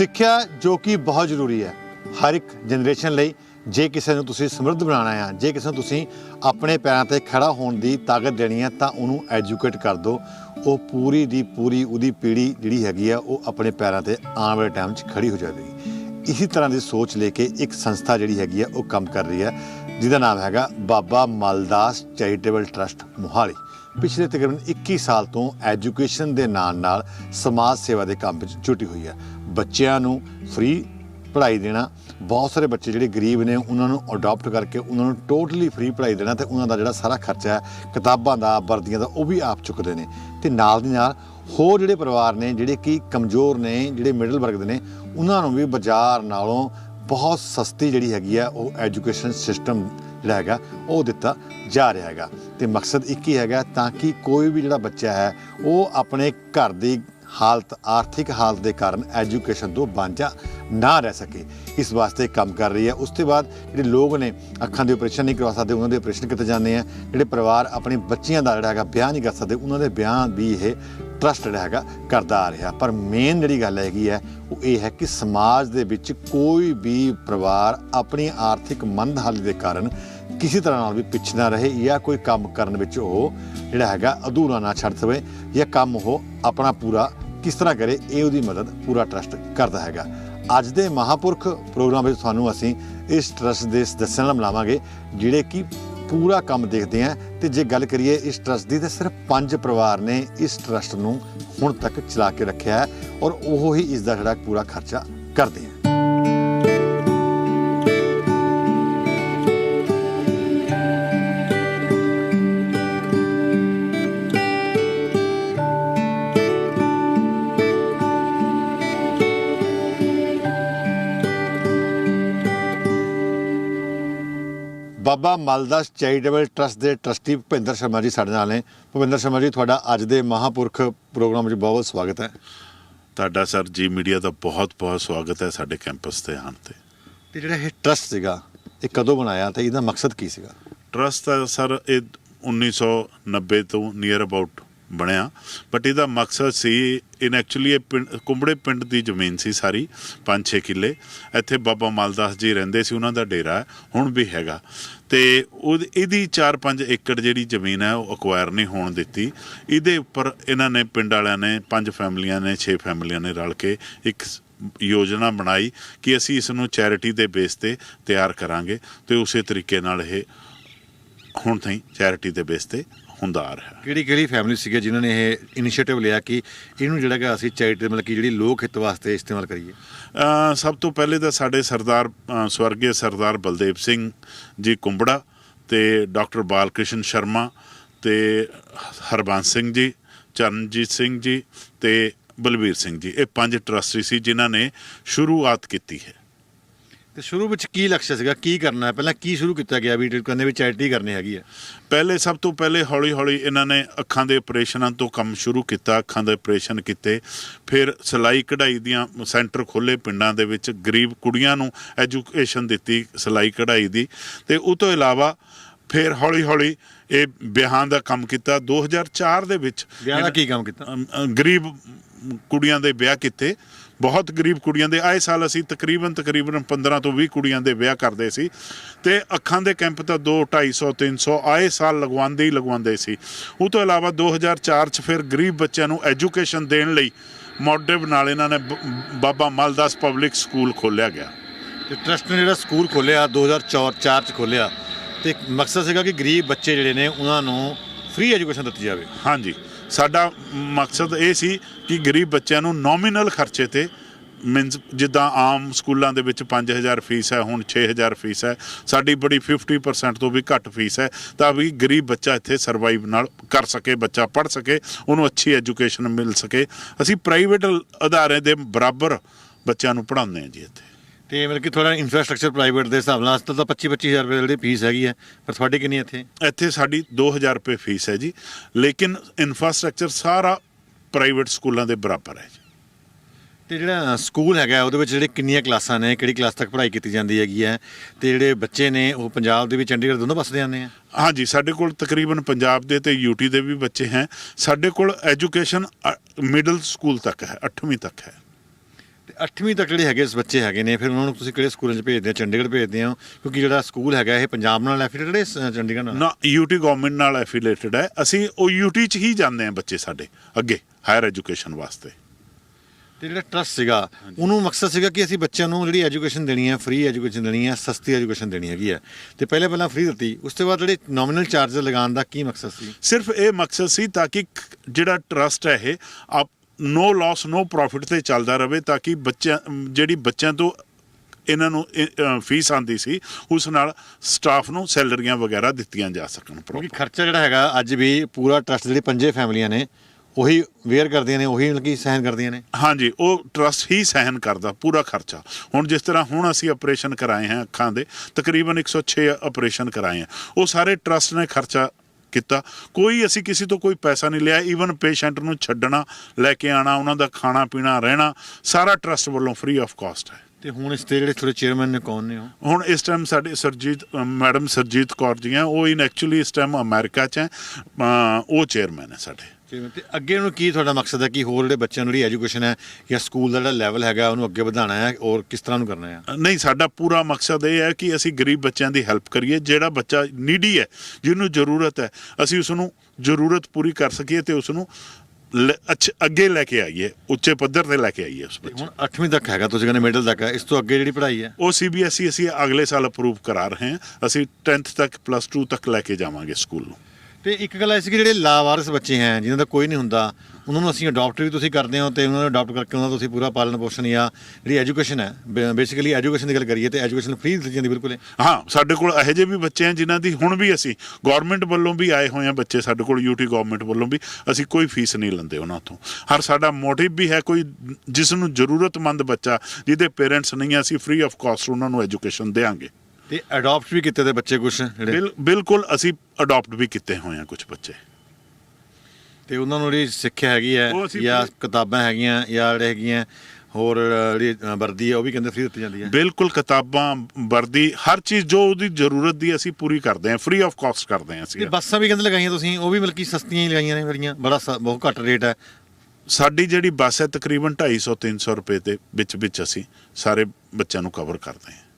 ਸਿੱਖਿਆ ਜੋ ਕਿ ਬਹੁਤ ਜ਼ਰੂਰੀ ਹੈ। ਹਰ ਇੱਕ ਜਨਰੇਸ਼ਨ ਲਈ ਜੇ ਕਿਸੇ ਨੂੰ ਤੁਸੀਂ ਸਮਰੱਧ ਬਣਾਉਣਾ ਹੈ ਜੇ ਕਿਸੇ ਨੂੰ ਤੁਸੀਂ ਆਪਣੇ ਪੈਰਾਂ ਤੇ ਖੜਾ ਹੋਣ ਦੀ ਤਾਕਤ ਦੇਣੀ ਹੈ ਤਾਂ ਉਹਨੂੰ ਐਜੂਕੇਟ ਕਰ ਦਿਓ। ਉਹ ਪੂਰੀ ਦੀ ਪੂਰੀ ਉਹਦੀ ਪੀੜ੍ਹੀ ਜਿਹੜੀ ਹੈਗੀ ਆ, ਉਹ ਆਪਣੇ ਪੈਰਾਂ ਤੇ ਆਉਣ ਵਾਲੇ ਟਾਈਮ 'ਚ ਖੜੀ ਹੋ ਜਾਵੇਗੀ ਇਸੇ ਤਰ੍ਹਾਂ ਦੀ ਸੋਚ ਲੈ ਕੇ ਇੱਕ ਸੰਸਥਾ ਜਿਹੜੀ ਹੈਗੀ ਆ, ਉਹ ਕੰਮ ਕਰ ਰਹੀ ਹੈ ਜਿਹਦਾ ਨਾਮ ਹੈਗਾ ਬਾਬਾ ਮਲਦਾਸ ਚੈਰੀਟੇਬਲ ਟਰਸਟ ਮੋਹਾਲੀ। ਪਿਛਲੇ ਤਕਰੀਬਨ 21 ਸਾਲ ਤੋਂ ਐਜੂਕੇਸ਼ਨ ਦੇ ਨਾਲ ਨਾਲ ਸਮਾਜ ਸੇਵਾ ਦੇ ਕੰਮ ਵਿੱਚ ਜੁਟੀ ਹੋਈ ਹੈ ਬੱਚਿਆਂ ਨੂੰ ਫ੍ਰੀ ਪੜ੍ਹਾਈ ਦੇਣਾ। ਬਹੁਤ ਸਾਰੇ ਬੱਚੇ ਜਿਹੜੇ ਗਰੀਬ ਨੇ, ਉਹਨਾਂ ਨੂੰ ਅਡਾਪਟ ਕਰਕੇ ਉਹਨਾਂ ਨੂੰ ਟੋਟਲੀ ਫ੍ਰੀ ਪੜ੍ਹਾਈ ਦੇਣਾ ਤੇ ਉਹਨਾਂ ਦਾ ਜਿਹੜਾ ਸਾਰਾ ਖਰਚਾ ਹੈ, ਕਿਤਾਬਾਂ ਦਾ, ਵਰਦੀਆਂ ਦਾ, ਉਹ ਵੀ ਆਪ ਚੁੱਕਦੇ ਨੇ। ਤੇ ਨਾਲ ਦੀ ਨਾਲ ਹੋਰ ਜਿਹੜੇ ਪਰਿਵਾਰ ਨੇ, ਜਿਹੜੇ ਕਿ ਕਮਜ਼ੋਰ ਨੇ, ਜਿਹੜੇ ਮਿਡਲ ਵਰਗ ਦੇ ਨੇ, ਉਹਨਾਂ ਨੂੰ ਵੀ ਬਾਜ਼ਾਰ ਨਾਲੋਂ ਬਹੁਤ ਸਸਤੀ ਜਿਹੜੀ ਹੈਗੀ ਆ ਉਹ ਐਜੂਕੇਸ਼ਨ ਸਿਸਟਮ ਜਿਹੜਾ ਹੈਗਾ, ਉਹ ਦਿੱਤਾ ਜਾ ਰਿਹਾ ਹੈਗਾ। ਤੇ ਮਕਸਦ ਇੱਕ ਹੀ ਹੈਗਾ ਤਾਂ ਕਿ ਕੋਈ ਵੀ ਜਿਹੜਾ ਬੱਚਾ ਹੈ, ਉਹ ਆਪਣੇ ਘਰ ਦੀ ਹਾਲਤ, ਆਰਥਿਕ ਹਾਲਤ ਦੇ ਕਾਰਨ ਐਜੂਕੇਸ਼ਨ ਤੋਂ ਵਾਂਝਾ ਨਾ ਰਹਿ ਸਕੇ। ਇਸ ਵਾਸਤੇ ਕੰਮ ਕਰ ਰਹੀ ਹੈ। ਉਸ ਤੋਂ ਬਾਅਦ ਜਿਹੜੇ ਲੋਕ ਨੇ, ਅੱਖਾਂ ਦੇ ਆਪਰੇਸ਼ਨ ਨਹੀਂ ਕਰਵਾ ਸਕਦੇ, ਉਹਨਾਂ ਦੇ ਆਪਰੇਸ਼ਨ ਕੀਤੇ ਜਾਂਦੇ ਆ? ਜਿਹੜੇ ਪਰਿਵਾਰ ਆਪਣੇ ਬੱਚਿਆਂ ਦਾ ਜਿਹੜਾ ਹੈਗਾ, ਵਿਆਹ ਨਹੀਂ ਕਰ ਸਕਦੇ, ਉਹਨਾਂ ਦੇ ਵਿਆਹ ਵੀ ਇਹ ਟਰਸਟ ਜਿਹੜਾ ਹੈਗਾ ਕਰਦਾ ਆ ਰਿਹਾ। ਪਰ ਮੇਨ ਜਿਹੜੀ ਗੱਲ ਹੈਗੀ ਹੈ, ਉਹ ਇਹ ਹੈ ਕਿ ਸਮਾਜ ਦੇ ਵਿੱਚ ਕੋਈ ਵੀ ਪਰਿਵਾਰ ਆਪਣੀ ਆਰਥਿਕ ਮੰਦਹਾਲੀ ਦੇ ਕਾਰਨ ਕਿਸੇ ਤਰ੍ਹਾਂ ਨਾਲ ਵੀ ਪਿੱਛੇ ਨਾ ਰਹੇ ਜਾਂ ਕੋਈ ਕੰਮ ਕਰਨ ਵਿੱਚ ਉਹ ਜਿਹੜਾ ਹੈਗਾ ਅਧੂਰਾ ਨਾ ਛੱਡ ਦੇਵੇ ਜਾਂ ਕੰਮ ਉਹ ਆਪਣਾ ਪੂਰਾ ਕਿਸ ਤਰ੍ਹਾਂ ਕਰੇ, ਇਹ ਉਹਦੀ ਮਦਦ ਪੂਰਾ ਟਰਸਟ ਕਰਦਾ ਹੈਗਾ। ਅੱਜ ਦੇ ਮਹਾਪੁਰਖ ਪ੍ਰੋਗਰਾਮ ਵਿੱਚ ਤੁਹਾਨੂੰ ਅਸੀਂ ਇਸ ਟਰਸਟ ਦੇ ਸਦੱਸਿਆਂ ਨਾਲ ਮਿਲਾਵਾਂਗੇ ਜਿਹੜੇ ਕਿ ਪੂਰਾ ਕੰਮ ਦੇਖਦੇ ਆ। ਤੇ ਜੇ ਗੱਲ ਕਰੀਏ ਇਸ ਟਰਸਟ ਦੀ, ਤਾਂ ਸਿਰਫ ਪੰਜ ਪਰਿਵਾਰ ਨੇ ਇਸ ਟਰਸਟ ਨੂੰ ਹੁਣ ਤੱਕ ਚਲਾ ਕੇ ਰੱਖਿਆ ਹੈ ਔਰ ਉਹ ਹੀ ਇਸ ਦਾ ਜਿਹੜਾ ਪੂਰਾ ਖਰਚਾ ਕਰਦੇ ਆ। ਬਾਬਾ ਮਲਦਾਸ ਚੈਰੀਟੇਬਲ ਟਰਸਟ ਦੇ ਟਰਸਟੀ ਭੁਪਿੰਦਰ ਸ਼ਰਮਾ ਜੀ ਸਾਡੇ ਨਾਲ ਨੇ। ਭੁਪਿੰਦਰ ਸ਼ਰਮਾ ਜੀ ਤੁਹਾਡਾ ਅੱਜ ਦੇ ਮਹਾਪੁਰਖ ਪ੍ਰੋਗਰਾਮ ਵਿੱਚ ਬਹੁਤ ਸਵਾਗਤ ਹੈ। ਤੁਹਾਡਾ ਸਰ ਜੀ ਮੀਡੀਆ ਦਾ ਬਹੁਤ ਬਹੁਤ ਸਵਾਗਤ ਹੈ ਸਾਡੇ ਕੈਂਪਸ ਤੇ ਆਉਣ ਤੇ। ਤੇ ਜਿਹੜਾ ਇਹ ਟਰਸਟ ਸੀਗਾ ਇਹ ਕਦੋਂ ਬਣਾਇਆ ਤੇ ਇਹਦਾ ਮਕਸਦ ਕੀ ਸੀਗਾ? ਟਰਸਟ ਦਾ ਸਰ ਇਹ 1990 ਤੋਂ ਨੀਅਰ ਅਬਾਊਟ ਬਣਿਆ। ਬਟ ਇਹਦਾ ਮਕਸਦ ਸੀ ਇਨ ਐਕਚੁਅਲੀ ਇਹ ਪਿੰਡ, ਕੁੰਬੜੇ ਪਿੰਡ ਦੀ ਜ਼ਮੀਨ ਸੀ ਸਾਰੀ 5-6 ਕਿੱਲੇ। ਇੱਥੇ ਬਾਬਾ ਮਾਲਦਾਸ ਜੀ ਰਹਿੰਦੇ ਸੀ, ਉਹਨਾਂ ਦਾ ਡੇਰਾ ਹੁਣ ਵੀ ਹੈਗਾ। ਤੇ ਉਹ ਇਹਦੀ 4-5 ਏਕੜ ਜਿਹੜੀ ਜ਼ਮੀਨ ਹੈ, ਉਹ ਅਕਵਾਇਰ ਨਹੀਂ ਹੋਣ ਦਿੱਤੀ। ਇਹਦੇ ਉੱਪਰ ਇਹਨਾਂ ਨੇ, ਪਿੰਡ ਵਾਲਿਆਂ ਨੇ, ਪੰਜ ਫੈਮਲੀਆਂ ਨੇ 6 ਫੈਮਲੀਆਂ ਨੇ ਰਲ ਕੇ ਇੱਕ ਯੋਜਨਾ ਬਣਾਈ ਕਿ ਅਸੀਂ ਇਸ ਨੂੰ ਚੈਰਿਟੀ ਦੇ ਬੇਸ ਤੇ ਤਿਆਰ ਕਰਾਂਗੇ। ਤੇ ਉਸੇ ਤਰੀਕੇ ਨਾਲ ਇਹ ਹੁਣ ਤਾਈਂ ਚੈਰਿਟੀ ਦੇ ਬੇਸ ਤੇ ਹੁੰਦਾ ਆ ਰਿਹਾ। ਕਿਹੜੀ ਕਿਹੜੀ ਫੈਮਿਲੀ ਸੀਗੇ ਜਿਨ੍ਹਾਂ ਨੇ ਇਹ ਇਨੀਸ਼ੀਏਟਿਵ ਲਿਆ ਕਿ ਇਹਨੂੰ ਜਿਹੜਾ ਕਿ ਅਸੀਂ ਚੈਰਿਟੀ ਮਤਲਬ ਕਿ ਜਿਹੜੀ ਲੋਕ ਹਿੱਤ ਵਾਸਤੇ ਇਸਤੇਮਾਲ ਕਰੀਏ? ਸਭ ਤੋਂ ਪਹਿਲੇ ਤਾਂ ਸਾਡੇ ਸਰਦਾਰ ਸਵਰਗੀ ਸਰਦਾਰ ਬਲਦੇਵ ਸਿੰਘ ਜੀ ਕੁੰਬੜਾ ਤੇ ਡਾਕਟਰ ਬਾਲਕ੍ਰਿਸ਼ਨ ਸ਼ਰਮਾ ਤੇ ਹਰਬੰਸ ਸਿੰਘ ਜੀ ਚਰਨਜੀਤ ਸਿੰਘ ਜੀ ਤੇ ਬਲਬੀਰ ਸਿੰਘ ਜੀ। ਇਹ ਪੰਜ ਟਰਸਟੀ ਸੀ ਜਿਨ੍ਹਾਂ ਨੇ ਸ਼ੁਰੂਆਤ ਕੀਤੀ ਹੈ। ਤੇ ਸ਼ੁਰੂ ਵਿੱਚ ਕੀ ਲਕਸ਼ਯ ਸੀਗਾ? ਕੀ ਕਰਨਾ ਹੈ? ਪਹਿਲਾਂ ਕੀ ਸ਼ੁਰੂ ਕੀਤਾ ਗਿਆ ਵੀ ਕਹਿੰਦੇ ਵੀ ਚੈਰਿਟੀ ਕਰਨੀ ਹੈਗੀ ਹੈ? ਪਹਿਲੇ ਸਭ ਤੋਂ ਪਹਿਲੇ ਹੌਲੀ ਹੌਲੀ ਇਹਨਾਂ ਨੇ ਅੱਖਾਂ ਦੇ ਆਪਰੇਸ਼ਨਾਂ ਤੋਂ ਕੰਮ ਸ਼ੁਰੂ ਕੀਤਾ ਅੱਖਾਂ ਦੇ ਆਪਰੇਸ਼ਨ ਕੀਤੇ। ਫਿਰ ਸਿਲਾਈ ਕਢਾਈ ਦੀਆਂ ਸੈਂਟਰ ਖੋਲੇ ਪਿੰਡਾਂ ਦੇ ਵਿੱਚ ਗਰੀਬ ਕੁੜੀਆਂ ਨੂੰ ਐਜੂਕੇਸ਼ਨ ਦਿੱਤੀ ਸਿਲਾਈ ਕਢਾਈ ਦੀ। ਤੇ ਉਹ ਤੋਂ ਇਲਾਵਾ ਫਿਰ ਹੌਲੀ ਹੌਲੀ ਇਹ ਵਿਆਹਾਂ ਦਾ ਕੰਮ ਕੀਤਾ। 2004 ਦੇ ਵਿੱਚ ਵਿਆਹ ਦਾ ਕੀ ਕੰਮ ਕੀਤਾ? ਅਮ, ਅ, ਗਰੀਬ ਕੁੜੀਆਂ ਦੇ ਵਿਆਹ ਕੀਤੇ। ਬਹੁਤ ਗਰੀਬ ਕੁੜੀਆਂ ਦੇ। ਆਏ ਸਾਲ ਅਸੀਂ ਤਕਰੀਬਨ ਤਕਰੀਬਨ 15 ਤੋਂ 20 ਕੁੜੀਆਂ ਦੇ ਵਿਆਹ ਕਰਦੇ ਸੀ ਤੇ ਅੱਖਾਂ ਦੇ ਕੈਂਪ ਤਾਂ 2 250 300 ਆਏ ਸਾਲ ਲਗਵਾਉਂਦੇ ਹੀ ਲਗਵਾਉਂਦੇ ਸੀ। ਉਹ ਤੋਂ ਇਲਾਵਾ 2004 ਚ ਫਿਰ ਗਰੀਬ ਬੱਚਿਆਂ ਨੂੰ ਐਜੂਕੇਸ਼ਨ ਦੇਣ ਲਈ ਮੋਡਿਵ ਨਾਲ ਇਹਨਾਂ ਨੇ ਬਾਬਾ ਮਲਦਾਸ ਪਬਲਿਕ ਸਕੂਲ ਖੋਲ੍ਹਿਆ ਗਿਆ। ਤੇ ਟਰਸਟ ਨੇ ਜਿਹੜਾ ਸਕੂਲ ਖੋਲਿਆ 2004 4 ਚ ਖੋਲਿਆ ਤੇ ਮਕਸਦ ਸੀਗਾ ਕਿ ਗਰੀਬ ਬੱਚੇ ਜਿਹੜੇ ਨੇ ਉਹਨਾਂ ਨੂੰ ਫ੍ਰੀ ਐਜੂਕੇਸ਼ਨ ਦਿੱਤੀ ਜਾਵੇ। ਹਾਂਜੀ ਸਾਡਾ ਮਕਸਦ ਇਹ ਸੀ ਕਿ ਗਰੀਬ ਬੱਚਿਆਂ ਨੂੰ ਨੋਮੀਨਲ ਖਰਚੇ ਤੇ ਮੀਨਸ ਜਿੱਦਾਂ ਆਮ ਸਕੂਲਾਂ ਦੇ ਵਿੱਚ 5000 ਫੀਸ ਹੈ ਹੁਣ 6000 ਫੀਸ ਹੈ ਸਾਡੀ ਬੜੀ 50% ਤੋਂ ਵੀ ਘੱਟ ਫੀਸ ਹੈ ਤਾਂ ਵੀ ਗਰੀਬ ਬੱਚਾ ਇੱਥੇ ਸਰਵਾਈਵ ਨਾਲ ਕਰ ਸਕੇ ਬੱਚਾ ਪੜ ਸਕੇ ਉਹਨੂੰ ਅੱਛੀ ਐਜੂਕੇਸ਼ਨ ਮਿਲ ਸਕੇ। ਅਸੀਂ ਪ੍ਰਾਈਵੇਟ ਅਦਾਰੇ ਦੇ ਬਰਾਬਰ ਬੱਚਿਆਂ ਨੂੰ ਪੜ੍ਹਾਉਂਦੇ ਹਾਂ ਜੀ ਇੱਥੇ। ਤੇ ਮਤਲਬ ਕਿ ਥੋੜਾ ਇਨਫਰਾਸਟ੍ਰਕਚਰ ਪ੍ਰਾਈਵੇਟ ਦੇ ਹਿਸਾਬ ਨਾਲ ਤਾਂ 25 25000 ਰੁਪਏ ਜਿਹੜੀ ਫੀਸ ਹੈਗੀ ਹੈ ਪਰ ਤੁਹਾਡੀ ਕਿੰਨੀ ਇੱਥੇ? ਇੱਥੇ ਸਾਡੀ 2000 ਰੁਪਏ ਫੀਸ ਹੈ ਜੀ ਲੇਕਿਨ ਇਨਫਰਾਸਟ੍ਰਕਚਰ ਸਾਰਾ ਪ੍ਰਾਈਵੇਟ ਸਕੂਲਾਂ ਦੇ ਬਰਾਬਰ ਹੈ ਜੀ। ਤੇ ਜਿਹੜਾ ਸਕੂਲ ਹੈਗਾ ਉਹਦੇ ਵਿੱਚ ਜਿਹੜੇ ਕਿੰਨੀਆਂ ਕਲਾਸਾਂ ਨੇ ਕਿਹੜੀ ਕਲਾਸ ਤੱਕ ਪੜ੍ਹਾਈ ਕੀਤੀ ਜਾਂਦੀ ਹੈਗੀ ਹੈ ਤੇ ਜਿਹੜੇ ਬੱਚੇ ਨੇ ਉਹ ਪੰਜਾਬ ਦੇ ਵੀ ਚੰਡੀਗੜ੍ਹ ਦੋਨੋਂ ਪਾਸੇ ਆਉਂਦੇ ਆ? ਹਾਂਜੀ ਸਾਡੇ ਕੋਲ ਤਕਰੀਬਨ ਪੰਜਾਬ ਦੇ ਤੇ ਯੂਟੀ ਦੇ ਵੀ ਬੱਚੇ ਹੈ। ਸਾਡੇ ਕੋਲ ਐਜੂਕੇਸ਼ਨ ਮਿਡਲ ਸਕੂਲ ਤੱਕ ਹੈ 8ਵੀਂ ਤੱਕ ਹੈ। ਤੇ 8ਵੀਂ ਤੱਕ ਜਿਹੜੇ ਹੈਗੇ ਬੱਚੇ ਹੈਗੇ ਨੇ ਫਿਰ ਉਹਨਾਂ ਨੂੰ ਤੁਸੀਂ ਕਿਹੜੇ ਸਕੂਲਾਂ 'ਚ ਭੇਜਦੇ ਆ? ਚੰਡੀਗੜ੍ਹ ਭੇਜਦੇ ਆ ਕਿਉਂਕਿ ਜਿਹੜਾ ਸਕੂਲ ਹੈਗਾ ਇਹ ਪੰਜਾਬ ਨਾਲ ਐਫੀਲੀਏਟਡ ਹੈ ਸ- ਚੰਡੀਗੜ੍ਹ ਨਾਲ? ਨਾ ਯੂਟੀ ਗਵਰਨਮੈਂਟ ਨਾਲ ਐਫੀਲੀਏਟਡ ਹੈ ਅਸੀਂ ਉਹ ਯੂਟੀ ਚ ਹੀ ਜਾਂਦੇ ਆ ਬੱਚੇ ਸਾਡੇ ਅੱਗੇ ਹਾਇਰ ਐਜੂਕੇਸ਼ਨ ਵਾਸਤੇ। ਤੇ ਜਿਹੜਾ ਟਰਸਟ ਸੀਗਾ ਉਹਨੂੰ ਮਕਸਦ ਸੀਗਾ ਕਿ ਅਸੀਂ ਬੱਚਿਆਂ ਨੂੰ ਜਿਹੜੀ ਐਜੂਕੇਸ਼ਨ ਦੇਣੀ ਹੈ ਫ੍ਰੀ ਐਜੂਕੇਸ਼ਨ ਦੇਣੀ ਹੈ ਸਸਤੀ ਐਜੂਕੇਸ਼ਨ ਦੇਣੀ ਹੈਗੀ ਹੈ ਤੇ ਪਹਿਲੇ ਪਹਿਲਾਂ ਫ੍ਰੀ ਦਿੱਤੀ ਉਸ ਤੋਂ ਬਾਅਦ ਜਿਹੜੇ ਨੋਮੀਨਲ ਚਾਰਜ ਲਗਾਉਣ ਦਾ ਕੀ ਮਕਸਦ ਸੀ? ਸਿਰਫ ਇਹ ਮਕਸਦ ਸੀ ਤਾਂ ਕਿ ਕ- ਜਿਹੜਾ ਟਰਸਟ ਹੈ ਇਹ ਆਪ ਨੋ ਲਾਸ ਨੋ ਪ੍ਰੋਫਿਟ ਤੇ ਚੱਲਦਾ ਰਹੇ ਤਾਂ ਕਿ ਬੱਚਿਆਂ ਜਿਹੜੀ ਬੱਚਿਆਂ ਤੋਂ ਇਹਨਾਂ ਨੂੰ ਫੀਸ ਆਂਦੀ ਸੀ ਉਸ ਨਾਲ ਸਟਾਫ ਨੂੰ ਸੈਲਰੀਆਂ ਵਗੈਰਾ ਦਿੱਤੀਆਂ ਜਾ ਸਕਣ ਕਿਉਂਕਿ। ਖਰਚਾ ਜਿਹੜਾ ਹੈਗਾ ਅੱਜ ਵੀ ਪੂਰਾ ਟਰਸਟ ਜਿਹੜੀ ਪੰਜੇ ਫੈਮਲੀਆਂ ਨੇ ਉਹੀ ਵੇਅਰ ਕਰਦੀਆਂ ਨੇ ਉਹੀ ਮਤਲਬ ਕਿ ਸਹਿਨ ਕਰਦੀਆਂ ਨੇ। ਹਾਂਜੀ ਉਹ ਟਰਸਟ ਹੀ ਸਹਿਨ ਕਰਦਾ ਪੂਰਾ ਖਰਚਾ। ਹੁਣ ਜਿਸ ਤਰ੍ਹਾਂ ਹੁਣ ਅਸੀਂ ਆਪਰੇਸ਼ਨ ਕਰਾਏ ਹਾਂ ਅੱਖਾਂ ਦੇ ਤਕਰੀਬਨ 106 ਆਪਰੇਸ਼ਨ ਕਰਾਏ ਆ ਉਹ ਸਾਰੇ ਟਰਸਟ ਨੇ ਖਰਚਾ ਕੀਤਾ। ਕੋਈ ਅਸੀਂ ਕਿਸੇ ਤੋਂ ਕੋਈ ਪੈਸਾ ਨਹੀਂ ਲਿਆ। ਈਵਨ ਪੇਸ਼ੈਂਟ ਨੂੰ ਛੱਡਣਾ ਲੈ ਕੇ ਆਣਾ ਉਹਨਾਂ ਦਾ ਖਾਣਾ ਪੀਣਾ ਰਹਿਣਾ ਸਾਰਾ ਟਰਸਟ ਵੱਲੋਂ ਫ੍ਰੀ ਆਫ ਕਾਸਟ ਹੈ। ਤੇ ਹੁਣ ਇਸ ਤੇ ਜਿਹੜੇ ਥੋੜੇ ਚੇਅਰਮੈਨ ਨੇ ਕੌਣ ਨੇ ਉਹ? ਹੁਣ ਇਸ ਟਾਈਮ ਸਾਡੇ ਸਰਜੀਤ ਮੈਡਮ ਸਰਜੀਤ ਕੌਰ ਜੀ ਆ ਉਹ ਇਨ ਐਕਚੁਅਲੀ ਇਸ ਟਾਈਮ ਅਮਰੀਕਾ 'ਚ ਹੈ। ਉਹ ਚੇਅਰਮੈਨ ਹੈ ਸਾਡੇ। Chairman, ਤੇ ਅੱਗੇ ਨੂੰ ਕੀ ਤੁਹਾਡਾ ਮਕਸਦ ਹੈ ਕਿ ਹੋਰ ਜਿਹੜੇ ਬੱਚਿਆਂ ਨੂੰ ਜਿਹੜੀ ਐਜੂਕੇਸ਼ਨ ਹੈ ਜਾਂ ਸਕੂਲ ਦਾ ਜਿਹੜਾ ਲੈਵਲ ਹੈਗਾ ਉਹਨੂੰ ਅੱਗੇ ਵਧਾਉਣਾ ਹੈ ਔਰ ਕਿਸ ਤਰ੍ਹਾਂ ਨੂੰ ਕਰਨਾ ਹੈ? ਨਹੀਂ ਸਾਡਾ ਪੂਰਾ ਮਕਸਦ ਇਹ ਹੈ ਕਿ ਅਸੀਂ ਗਰੀਬ ਬੱਚਿਆਂ ਦੀ ਹੈਲਪ ਕਰੀਏ ਜਿਹੜਾ ਬੱਚਾ ਨੀਡੀ ਹੈ ਜਿਹਨੂੰ ਜ਼ਰੂਰਤ ਹੈ ਅਸੀਂ ਉਸ ਨੂੰ ਜ਼ਰੂਰਤ ਪੂਰੀ ਕਰ ਸਕੀਏ ਤੇ ਉਸ ਨੂੰ ਲ- ਅੱਛ- ਅੱਗੇ ਲੈ ਕੇ ਆਈਏ ਉੱਚੇ ਪੱਧਰ ਤੇ ਲੈ ਕੇ ਆਈਏ ਉਸ ਬੱਚੇ ਹੁਣ 8ਵੀਂ ਤੱਕ ਹੈਗਾ ਤੁਸੀਂ ਕਹਿੰਦੇ ਮਿਡਲ ਤੱਕ ਹੈ ਇਸ ਤੋਂ ਅੱਗੇ ਜਿਹੜੀ ਪੜ੍ਹਾਈ ਹੈ? ਉਹ ਸੀਬੀਐਸਈ ਅਸੀਂ ਅਗਲੇ ਸਾਲ ਅਪਰੂਵ ਕਰਾ ਰਹੇ ਹਾਂ ਅਸੀਂ 10th ਤੱਕ ਪਲੱਸ 2 ਤੱਕ ਲੈ ਕੇ ਜਾਵਾਂਗੇ ਸਕੂਲ ਨੂੰ। ਤੇ ਇੱਕ ਗੱਲ ਐਸੀ ਕਿ ਜਿਹੜੇ ਲਾਵਾਰਿਸ ਬੱਚੇ ਹੈ, ਜਿਨ੍ਹਾਂ ਦਾ ਕੋਈ ਨਹੀਂ ਹੁੰਦਾ, ਉਹਨਾਂ ਨੂੰ ਅਸੀਂ ਅਡਾਪਟ ਵੀ ਤੁਸੀਂ ਕਰਦੇ ਹੋ ਤੇ ਉਹਨਾਂ ਨੂੰ ਅਡਾਪਟ ਕਰਕੇ ਉਹਨਾਂ ਦਾ ਤੁਸੀਂ ਪੂਰਾ ਪਾਲਣ ਪੋਸ਼ਣ ਜਾਂ ਜਿਹੜੀ ਐਜੂਕੇਸ਼ਨ ਹੈ ਬੇਸਿਕਲੀ ਐਜੂਕੇਸ਼ਨ ਦੀ ਗੱਲ ਕਰੀਏ ਤੇ ਐਜੂਕੇਸ਼ਨ ਫ੍ਰੀ ਦਿੱਤੀ ਜਾਂਦੀ ਬਿਲਕੁਲ ਹਾਂ। ਸਾਡੇ ਕੋਲ ਇਹੋ ਜਿਹੇ ਵੀ ਬੱਚੇ ਆ ਜਿਨ੍ਹਾਂ ਦੀ ਹੁਣ ਵੀ ਅਸੀਂ ਗਵਰਨਮੈਂਟ ਵੱਲੋਂ ਵੀ ਆਏ ਹੋਏ ਆ ਬੱਚੇ ਸਾਡੇ ਕੋਲ ਯੂਟੀ ਗਵਰਨਮੈਂਟ ਵੱਲੋਂ ਵੀ, ਅਸੀਂ ਕੋਈ ਫੀਸ ਨਹੀਂ ਲੈਂਦੇ ਉਹਨਾਂ ਤੋਂ। ਹਰ ਸਾਡਾ ਮੋਟਿਵ ਵੀ ਹੈ ਕੋਈ ਜਿਸ ਨੂੰ ਜ਼ਰੂਰਤਮੰਦ ਬੱਚਾ, ਜਿਹਦੇ ਪੇਰੈਂਟਸ ਨਹੀਂ ਆ ਅਸੀਂ ਫ੍ਰੀ ਆਫ ਕਾਸਟ ਉਹਨਾਂ ਨੂੰ ਐਜੂਕੇਸ਼ਨ ਦੇਵਾਂਗੇ। ਤੇ ਅਡਾਪਟ ਵੀ ਕੀਤੇ ਤੇ ਬੱਚੇ ਕੁਝ ਜਿਹੜੇ? ਬਿਲ- ਬਿਲਕੁਲ ਅਸੀਂ ਅਡਾਪਟ ਵੀ ਕੀਤੇ ਹੋਏ ਆ ਕੁਝ ਬੱਚੇ। ਤੇ ਉਹਨਾਂ ਨੂੰ ਜਿਹੜੀ ਸਿੱਖਿਆ ਹੈਗੀ ਹੈ ਉਹ ਅਸੀਂ ਜਾਂ ਕਿਤਾਬਾਂ ਹੈਗੀਆਂ ਜਾਂ ਜਿਹੜੇ ਹੈਗੀਆਂ ਹੋਰ ਅ, ਜਿਹੜੀ ਅ, ਵਰਦੀ ਹੈ ਉਹ ਵੀ ਕਹਿੰਦੇ ਫ੍ਰੀ ਦਿੱਤੀ ਜਾਂਦੀ ਹੈ? ਬਿਲਕੁਲ ਕਿਤਾਬਾਂ ਵਰਦੀ ਹਰ ਚੀਜ਼ ਜੋ ਉਹਦੀ ਜ਼ਰੂਰਤ ਦੀ ਅਸੀਂ ਪੂਰੀ ਕਰਦੇ ਹਾਂ ਫ੍ਰੀ ਆਫ ਕਾਸਟ ਕਰਦੇ ਹਾਂ ਤੇ ਅਸੀਂ ਬੱਸਾਂ ਵੀ ਕਹਿੰਦੇ ਲਗਾਈਆਂ ਤੁਸੀਂ ਉਹ ਵੀ ਮਤਲਬ ਕਿ ਸਸਤੀਆਂ ਹੀ ਲਗਾਈਆਂ ਨੇ ਮੇਰੀਆਂ ਬੜਾ ਸ- ਬਹੁਤ ਘੱਟ ਰੇਟ ਹੈ। ਸਾਡੀ ਜਿਹੜੀ ਬੱਸ ਹੈ ਤਕਰੀਬਨ 250 300 ਰੁਪਏ ਦੇ ਵਿੱਚ ਵਿੱਚ ਅਸੀਂ ਸਾਰੇ ਬੱਚਿਆਂ ਨੂੰ ਕਵਰ ਕਰਦੇ ਹਾਂ।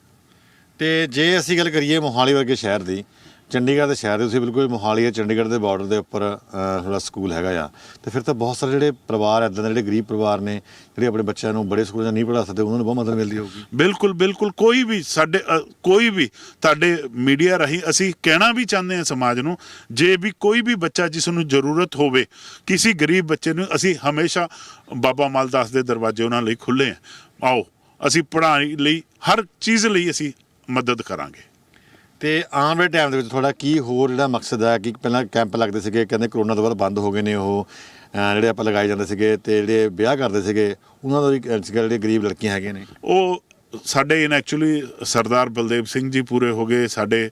ਤੇ ਜੇ ਅਸੀਂ ਗੱਲ ਕਰੀਏ ਮੋਹਾਲੀ ਵਰਗੇ ਸ਼ਹਿਰ ਦੀ ਚੰਡੀਗੜ੍ਹ ਦੇ ਸ਼ਹਿਰ ਦੇ ਤੁਸੀਂ ਬਿਲਕੁਲ ਮੋਹਾਲੀ ਜਾਂ ਚੰਡੀਗੜ੍ਹ ਦੇ ਬਾਰਡਰ ਦੇ ਉੱਪਰ ਅ, ਸਕੂਲ ਹੈਗਾ ਆ ਤੇ ਫਿਰ ਤਾਂ ਬਹੁਤ ਸਾਰੇ ਜਿਹੜੇ ਪਰਿਵਾਰ ਇਦਾਂ ਦੇ ਜਿਹੜੇ ਗਰੀਬ ਪਰਿਵਾਰ ਨੇ ਜਿਹੜੇ ਆਪਣੇ ਬੱਚਿਆਂ ਨੂੰ ਬੜੇ ਸਕੂਲਾਂ 'ਚ ਨਹੀਂ ਪੜ੍ਹਾ ਸਕਦੇ ਉਹਨਾਂ ਨੂੰ ਬਹੁਤ ਮਦਦ ਮਿਲਦੀ ਹੋਊਗੀ। ਬਿਲਕੁਲ ਬਿਲਕੁਲ ਕੋਈ ਵੀ ਸਾਡੇ ਅ, ਕੋਈ ਵੀ ਤੁਹਾਡੇ ਮੀਡੀਆ ਰਾਹੀਂ ਅਸੀਂ ਕਹਿਣਾ ਵੀ ਚਾਹੁੰਦੇ ਹਾਂ ਸਮਾਜ ਨੂੰ ਜੇ ਵੀ ਕੋਈ ਵੀ ਬੱਚਾ ਜਿਸ ਨੂੰ ਜ਼ਰੂਰਤ ਹੋਵੇ ਕਿਸੇ ਗਰੀਬ ਬੱਚੇ ਨੂੰ ਅਸੀਂ ਹਮੇਸ਼ਾ ਬਾਬਾ ਮਾਲਦਾਸ ਦੇ ਦਰਵਾਜ਼ੇ ਉਹਨਾਂ ਲਈ ਖੁੱਲੇ ਆ ਆਓ ਅਸੀਂ ਪੜ੍ਹਾਈ ਲਈ ਹਰ ਚੀਜ਼ ਲਈ ਅਸੀਂ ਮਦਦ ਕਰਾਂਗੇ। ਤੇ ਆਉਣ ਵਾਲੇ ਟਾਈਮ ਦੇ ਵਿੱਚ ਤੁਹਾਡਾ ਕੀ ਹੋਰ ਜਿਹੜਾ ਮਕਸਦ ਹੈ ਕਿ ਪਹਿਲਾਂ ਕੈਂਪ ਲੱਗਦੇ ਸੀਗੇ ਕਹਿੰਦੇ ਕਰੋਨਾ ਤੋਂ ਬਾਅਦ ਬੰਦ ਹੋ ਗਏ ਨੇ ਉਹ ਜਿਹੜੇ ਆਪਾਂ ਲਗਾਏ ਜਾਂਦੇ ਸੀਗੇ ਤੇ ਜਿਹੜੇ ਵਿਆਹ ਕਰਦੇ ਸੀਗੇ ਉਹਨਾਂ ਦਾ ਵੀ ਜਿਹੜੇ ਗਰੀਬ ਲੜਕੀਆਂ ਹੈਗੀਆਂ ਨੇ। ਉਹ ਸਾਡੇ ਇਨ ਐਕਚੁਅਲੀ ਸਰਦਾਰ ਬਲਦੇਵ ਸਿੰਘ ਜੀ ਪੂਰੇ ਹੋ ਗਏ, ਸਾਡੇ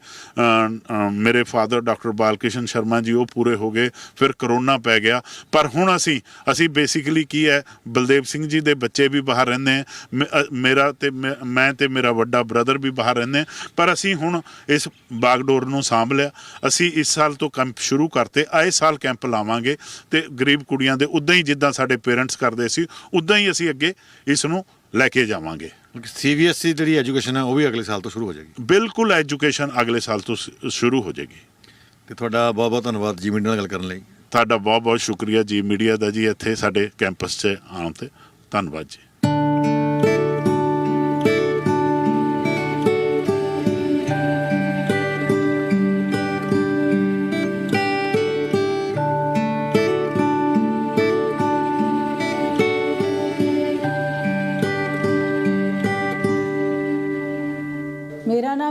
ਮੇਰੇ ਫਾਦਰ ਡਾਕਟਰ ਬਾਲਕ੍ਰਿਸ਼ਨ ਸ਼ਰਮਾ ਜੀ ਉਹ ਪੂਰੇ ਹੋ ਗਏ, ਫਿਰ ਕਰੋਨਾ ਪੈ ਗਿਆ। ਪਰ ਹੁਣ ਅਸੀਂ ਅਸੀਂ ਬੇਸਿਕਲੀ ਕੀ ਹੈ, ਬਲਦੇਵ ਸਿੰਘ ਜੀ ਦੇ ਬੱਚੇ ਵੀ ਬਾਹਰ ਰਹਿੰਦੇ ਹੈ ਮੇਰਾ ਤੇ ਮੈਂ- ਮੈਂ ਤੇ ਮੇਰਾ ਵੱਡਾ ਬ੍ਰਦਰ ਵੀ ਬਾਹਰ ਰਹਿੰਦੇ ਪਰ ਅਸੀਂ ਹੁਣ ਇਸ ਬਾਗਡੋਰ ਨੂੰ ਸਾਂਭ ਲਿਆ। ਅਸੀਂ ਇਸ ਸਾਲ ਤੋਂ ਕੈਂਪ ਸ਼ੁਰੂ ਕਰਤੇ, ਆਏ ਸਾਲ ਕੈਂਪ ਲਾਵਾਂਗੇ ਤੇ ਗਰੀਬ ਕੁੜੀਆਂ ਦੇ, ਉਦਾਂ ਹੀ ਜਿੱਦਾਂ ਸਾਡੇ ਪੇਰੈਂਟਸ ਕਰਦੇ ਸੀ, ਉਦਾਂ ਹੀ ਅਸੀਂ ਅੱਗੇ ਇਸ ਨੂੰ ਲੈ ਕੇ ਜਾਵਾਂਗੇ। ਸੀਬੀਐਸਈ ਜਿਹੜੀ ਐਜੂਕੇਸ਼ਨ ਹੈ ਉਹ ਵੀ ਅਗਲੇ ਸਾਲ ਤੋਂ ਸ਼ੁਰੂ ਹੋ ਜਾਏਗੀ। ਬਿਲਕੁਲ ਐਜੂਕੇਸ਼ਨ ਅਗਲੇ ਸਾਲ ਤੋਂ ਸ਼- ਸ਼ੁਰੂ ਹੋ ਜਾਏਗੀ। ਤੇ ਤੁਹਾਡਾ ਬਹੁਤ ਬਹੁਤ ਧੰਨਵਾਦ ਜੀ ਮੀਡੀਆ ਨਾਲ ਗੱਲ ਕਰਨ ਲਈ। ਤੁਹਾਡਾ ਬਹੁਤ ਬਹੁਤ ਸ਼ੁਕਰੀਆ ਜੀ ਮੀਡੀਆ ਦਾ ਜੀ ਇੱਥੇ ਸਾਡੇ ਕੈਂਪਸ 'ਚ ਆਉਣ ਤੇ। ਧੰਨਵਾਦ ਜੀ।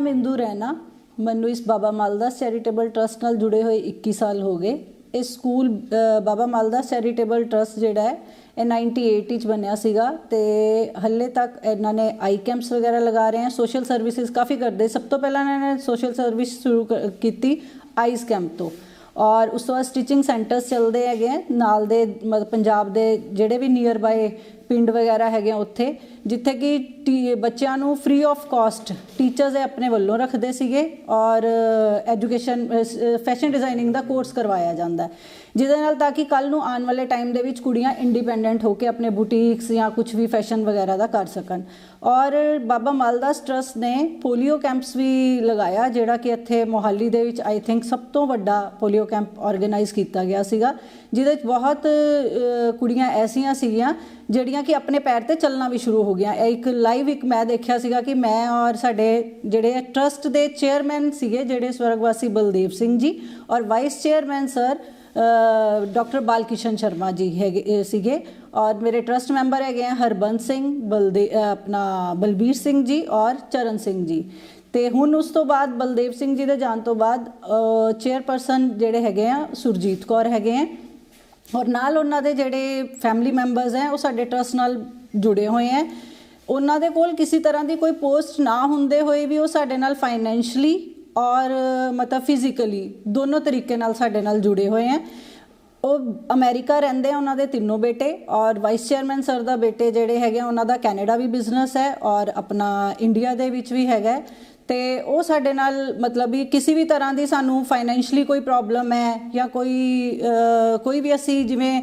ਨਾਮ ਇੰਦੂ ਰੈਨਾ ਮੈਨੂੰ ਇਸ ਬਾਬਾ ਮਾਲਦਾਸ ਚੈਰੀਟੇਬਲ ਟਰਸਟ ਨਾਲ ਜੁੜੇ ਹੋਏ 21 ਸਾਲ ਹੋ ਗਏ। ਇਹ school Baba Maldas charitable trust ਜਿਹੜਾ ਹੈ ਇਹ 98 ਵਿੱਚ ਬਣਿਆ ਸੀਗਾ ਤੇ ਹੱਲੇ ਤੱਕ ਇਹਨਾਂ ਨੇ ਆਈ ਕੈਂਪਸ ਵਗੈਰਾ ਲਗਾ ਰਹੇ ਹਨ ਸੋਸ਼ਲ ਸਰਵਿਸਿਜ਼ ਕਾਫੀ ਕਰਦੇ। ਸਭ ਤੋਂ ਪਹਿਲਾਂ ਇਹਨਾਂ ਨੇ ਸੋਸ਼ਲ ਸਰਵਿਸ ਸ਼ੁਰੂ ਕੀਤੀ ਆਈਸ ਕੈਂਪ ਤੋਂ। ਔਰ ਉਸ ਤੋਂ ਬਾਅਦ ਸਟਿਚਿੰਗ ਸੈਂਟਰਸ ਚੱਲਦੇ ਹੈਗੇ ਹੈ, ਨਾਲ ਦੇ ਮਤਲਬ ਪੰਜਾਬ ਦੇ ਜਿਹੜੇ ਵੀ ਨੀਅਰ ਬਾਏ ਪਿੰਡ ਵਗੈਰਾ ਹੈਗੇ ਆ ਉੱਥੇ, ਜਿੱਥੇ ਕਿ ਟੀ- ਬੱਚਿਆਂ ਨੂੰ ਫ੍ਰੀ ਆਫ ਕਾਸਟ ਟੀਚਰਸ ਆਪਣੇ ਵੱਲੋਂ ਰੱਖਦੇ ਸੀਗੇ ਔਰ ਐਜੂਕੇਸ਼ਨ ਫੈਸ਼ਨ ਡਿਜ਼ਾਈਨਿੰਗ ਦਾ ਕੋਰਸ ਕਰਵਾਇਆ ਜਾਂਦਾ ਹੈ। ਜਿਹਦੇ ਨਾਲ ਤਾਂ ਕਿ ਕੱਲ ਨੂੰ ਆਉਣ ਵਾਲੇ ਟਾਈਮ ਦੇ ਵਿੱਚ ਕੁੜੀਆਂ ਇੰਡੀਪੈਂਡੈਂਟ ਹੋ ਕੇ ਆਪਣੇ ਬੁਟੀਕਸ ਜਾਂ ਕੁਝ ਵੀ ਫੈਸ਼ਨ ਵਗੈਰਾ ਦਾ ਕਰ ਸਕਣ। ਔਰ ਬਾਬਾ ਮਾਲਦਾਸ ਟਰਸਟ ਨੇ ਪੋਲੀਓ ਕੈਂਪਸ ਵੀ ਲਗਾਇਆ, ਜਿਹੜਾ ਕਿ ਇੱਥੇ ਮੋਹਾਲੀ ਦੇ ਵਿੱਚ ਆਈ ਥਿੰਕ ਸਭ ਤੋਂ ਵੱਡਾ ਪੋਲੀਓ ਕੈਂਪ ਆਰਗੇਨਾਈਜ਼ ਕੀਤਾ ਗਿਆ ਸੀਗਾ, ਜਿਹਦੇ ਵਿੱਚ ਬਹੁਤ ਕੁੜੀਆਂ ਐਸੀਆਂ ਸੀਗੀਆਂ ਜਿਹੜੀਆਂ ਕਿ ਆਪਣੇ ਪੈਰ ਤੇ ਚੱਲਣਾ ਵੀ ਸ਼ੁਰੂ ਹੋ ਗਿਆ ਇੱਕ ਲਾਈਵ ਇੱਕ ਮੈਂ ਦੇਖਿਆ ਸੀਗਾ ਕਿ ਮੈਂ ਔਰ ਸਾਡੇ ਜਿਹੜੇ ਟਰਸਟ ਦੇ ਚੇਅਰਮੈਨ ਸੀਗੇ, ਜਿਹੜੇ ਸਵਰਗਵਾਸੀ ਬਲਦੇਵ ਸਿੰਘ ਜੀ ਔਰ vice chairman sir doctor Balkishan Sharma ji ਹੈਗੇ ਸੀਗੇ। ਔਰ ਮੇਰੇ ਟਰਸਟ ਮੈਂਬਰ ਹੈਗੇ ਆ ਹਰਬੰਸ ਸਿੰਘ, ਬਲਦੇ ਆਪਣਾ ਬਲਬੀਰ ਸਿੰਘ ਜੀ ਔਰ ਚਰਨ ਸਿੰਘ ਜੀ। ਤੇ ਹੁਣ ਉਸ ਤੋਂ ਬਾਅਦ ਬਲਦੇਵ ਸਿੰਘ ਜੀ ਦੇ ਜਾਣ ਤੋਂ ਬਾਅਦ ਚੇਅਰਪਰਸਨ ਜਿਹੜੇ ਹੈਗੇ ਆ, ਸੁਰਜੀਤ ਕੌਰ ਹੈਗੇ ਆ। ਔਰ ਨਾਲ ਉਹਨਾਂ ਦੇ ਜਿਹੜੇ ਫੈਮਿਲੀ ਮੈਂਬਰਸ ਹੈ, ਉਹ ਸਾਡੇ ਟਰਸਟ ਨਾਲ ਜੁੜੇ ਹੋਏ ਹੈ। ਉਹਨਾਂ ਦੇ ਕੋਲ ਕਿਸੇ ਤਰ੍ਹਾਂ ਦੀ ਕੋਈ ਪੋਸਟ ਨਾ ਹੁੰਦੇ ਹੋਏ ਵੀ ਉਹ ਸਾਡੇ ਨਾਲ ਫਾਈਨੈਂਸ਼ਲੀ ਔਰ ਮਤਲਬ ਫਿਜ਼ੀਕਲੀ ਦੋਨੋਂ ਤਰੀਕੇ ਨਾਲ ਸਾਡੇ ਨਾਲ ਜੁੜੇ ਹੋਏ ਹੈ। ਉਹ ਅਮਰੀਕਾ ਰਹਿੰਦੇ ਆ ਉਹਨਾਂ ਦੇ ਤਿੰਨੋਂ ਬੇਟੇ ਔਰ ਵਾਈਸ ਚੇਅਰਮੈਨ ਸਰ ਦਾ ਬੇਟੇ ਜਿਹੜੇ ਹੈਗੇ ਆ, ਉਹਨਾਂ ਦਾ ਕੈਨੇਡਾ ਵੀ ਬਿਜ਼ਨਸ ਹੈ ਔਰ ਆਪਣਾ ਇੰਡੀਆ ਦੇ ਵਿੱਚ ਵੀ ਹੈਗਾ ਤੇ ਉਹ ਸਾਡੇ ਨਾਲ ਮਤਲਬ ਵੀ ਕਿਸੇ ਵੀ ਤਰ੍ਹਾਂ ਦੀ ਸਾਨੂੰ ਫਾਈਨੈਂਸ਼ਲੀ ਕੋਈ ਪ੍ਰੋਬਲਮ ਹੈ ਜਾਂ ਕੋਈ ਕੋਈ ਵੀ ਅਸੀਂ ਜਿਵੇਂ